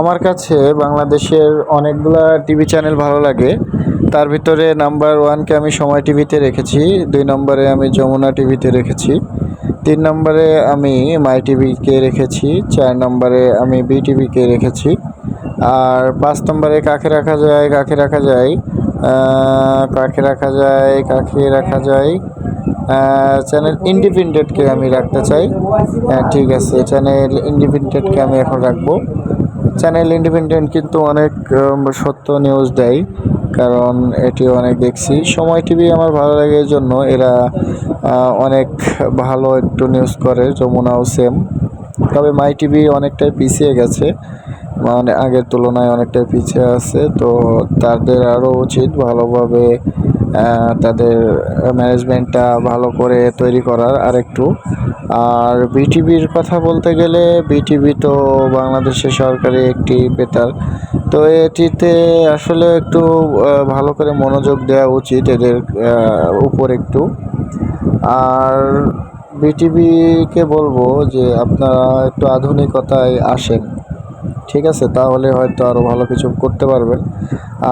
আমার কাছে বাংলাদেশের অনেকগুলা টিভি চ্যানেল ভালো লাগে। তার ভিতরে নাম্বার ওয়ানকে আমি সময় টিভিতে রেখেছি, দুই নম্বরে আমি যমুনা টিভিতে রেখেছি, তিন নম্বরে আমি মাই টিভিকে রেখেছি, চার নম্বরে আমি বি টিভিকে রেখেছি, আর পাঁচ নম্বরে কাকে রাখা যায়, কাকে রাখা যায় কাকে রাখা যায়, কাকে রাখা যায় চ্যানেল ইন্ডিপেন্ডেন্টকে আমি রাখতে চাই। হ্যাঁ ঠিক আছে চ্যানেল ইন্ডিপেন্ডেন্টকে আমি এখন রাখব। চ্যানেল ইন্ডিপেন্ডেন্ট কিন্তু অনেক সত্য নিউজ দেয়, কারণ এটি অনেক দেখছি। সময় টিভি আমার ভালো লাগে জন্য, এরা অনেক ভালো একটু নিউজ করে, যমুনাও সেম তবে মাই টিভি অনেকটাই পিছিয়ে গেছে মানে আগের তুলনায় অনেকটাই পিছিয়ে আছে, তো তাদের আরও উচিত ভালোভাবে তাদের ম্যানেজমেন্টটা ভালো করে তৈরি করার আরেকটু। আর বিটিভির কথা বলতে গেলে বিটিভি তো বাংলাদেশের সরকারি একটি বেতার। তো এটিতে আসলে একটু ভালো করে মনোযোগ দেওয়া উচিত এদের উপর একটু। আর বিটিভিকে বলব যে আপনারা একটু আধুনিকতায় আসেন। ঠিক আছে, তাহলে হয়তো আরও ভালো কিছু করতে পারবেন।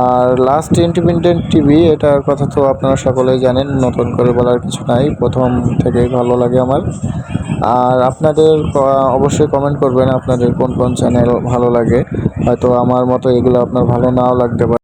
আর লাস্ট ইন্ডিপেন্ডেন্ট টিভি এটার কথা তো আপনারা সকলেই জানেন, নতুন করে বলার কিছু নাই, প্রথম থেকেই ভালো লাগে আমার। আর আপনাদের অবশ্যই কমেন্ট করবেন আপনাদের কোন কোন চ্যানেল ভালো লাগে। হয়তো আমার মতো এগুলো আপনার ভালো নাও লাগতে পারে।